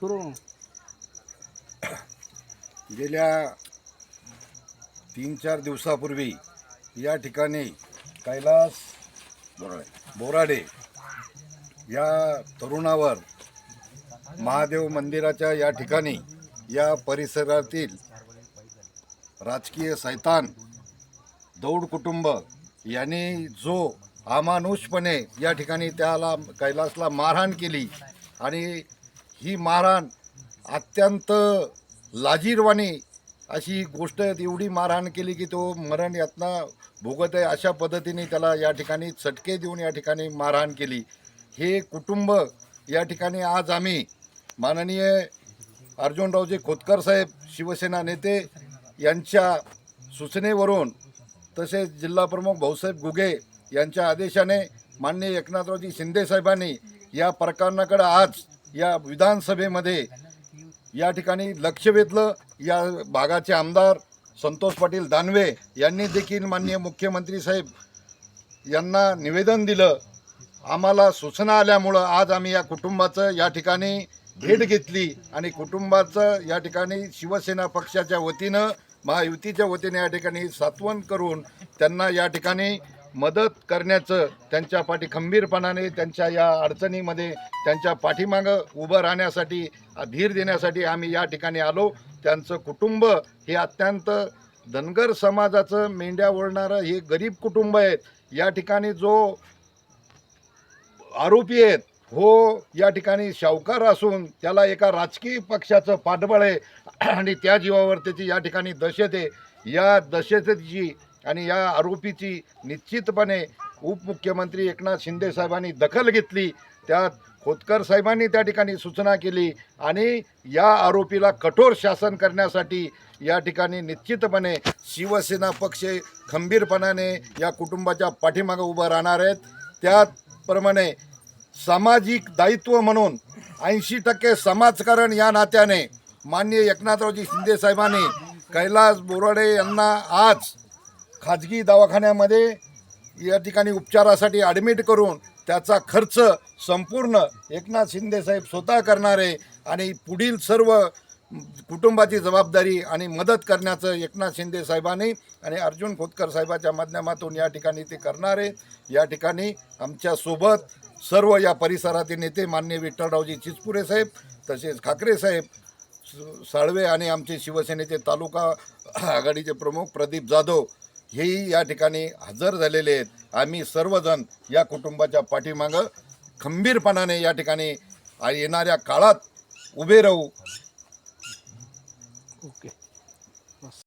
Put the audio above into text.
सुरू. गेल्या तीन चार दिवसापूर्वी या ठिकाणी कैलास बोराडे या तरुणावर महादेव मंदिराच्या या ठिकाणी या परिसरातील राजकीय सैतान दौड कुटुंब यांनी जो अमानुषपणे या ठिकाणी त्याला कैलासला मारहाण केली आणि ही मारहाण अत्यंत लाजीरवाणी अशी गोष्ट एवढी मारहाण केली की तो मरण यातना भोगत आहे अशा पद्धतीने त्याला या ठिकाणी चटके देऊन या ठिकाणी मारहाण केली. हे कुटुंब या ठिकाणी आज आम्ही माननीय अर्जुनरावजी खोतकर साहेब शिवसेना नेते यांच्या सूचनेवरून तसेच जिल्हाप्रमुख भाऊसाहेब गुगे यांच्या आदेशाने माननीय एकनाथरावजी शिंदे साहेबांनी या प्रकरणाकडे आज या विधानसभेमध्ये या ठिकाणी लक्ष वेधलं. या भागाचे आमदार संतोष पाटील दानवे यांनी देखील माननीय मुख्यमंत्री साहेब यांना निवेदन दिलं. आम्हाला सूचना आल्यामुळं आज आम्ही या कुटुंबाचं या ठिकाणी भेट घेतली आणि कुटुंबाचं या ठिकाणी शिवसेना पक्षाच्या वतीनं महायुतीच्या वतीने या ठिकाणी सात्वन करून त्यांना या ठिकाणी मदत करण्याचं त्यांच्या पाठी खंबीरपणाने त्यांच्या या अडचणीमध्ये त्यांच्या पाठीमागं उभं राहण्यासाठी धीर देण्यासाठी आम्ही या ठिकाणी आलो. त्यांचं कुटुंब हे अत्यंत धनगर समाजाचं मेंढ्या ओढणारं हे गरीब कुटुंब आहेत. या ठिकाणी जो आरोपी आहेत हो या ठिकाणी शावकार असून त्याला एका राजकीय पक्षाचं पाठबळ आहे. आणि त्या जीवावर त्याची या ठिकाणी दहशत आहे. या दहशतीची आणि या आरोपीची निश्चितपणे उपमुख्यमंत्री एकनाथ शिंदे साहेबांनी दखल घेतली. त्यात खोतकर साहेबांनी त्या ठिकाणी सूचना केली आणि या आरोपीला कठोर शासन करण्यासाठी या ठिकाणी निश्चितपणे शिवसेना पक्ष खंबीरपणाने या कुटुंबाच्या पाठीमागं उभं राहणार आहेत. त्याचप्रमाणे सामाजिक दायित्व म्हणून ऐंशी टक्के समाजकारण या नात्याने माननीय एकनाथरावजी शिंदे साहेबांनी कैलास बोराडे यांना आज खाजगी दवाखान्यामध्ये या ठिकाणी उपचारासाठी ॲडमिट करून त्याचा खर्च संपूर्ण एकनाथ शिंदे साहेब स्वतः करणारे आणि पुढील सर्व कुटुंबाची जबाबदारी आणि मदत करण्याचं एकनाथ शिंदे साहेबांनी आणि अर्जुन खोतकर साहेबाच्या माध्यमातून या ठिकाणी ते करणारे. या ठिकाणी आमच्यासोबत सर्व या परिसरातील नेते मान्य विठ्ठलरावजी चिचपुरे साहेब तसेच खाकरे साहेब स- साळवे आणि आमचे शिवसेनेचे तालुका आघाडीचे प्रमुख प्रदीप जाधव हेही या ठिकाणी हजर झालेले आहेत. आम्ही सर्वजण या कुटुंबाच्या पाठीमागं खंबीरपणाने या ठिकाणी येणाऱ्या काळात उभे राहू. ओके.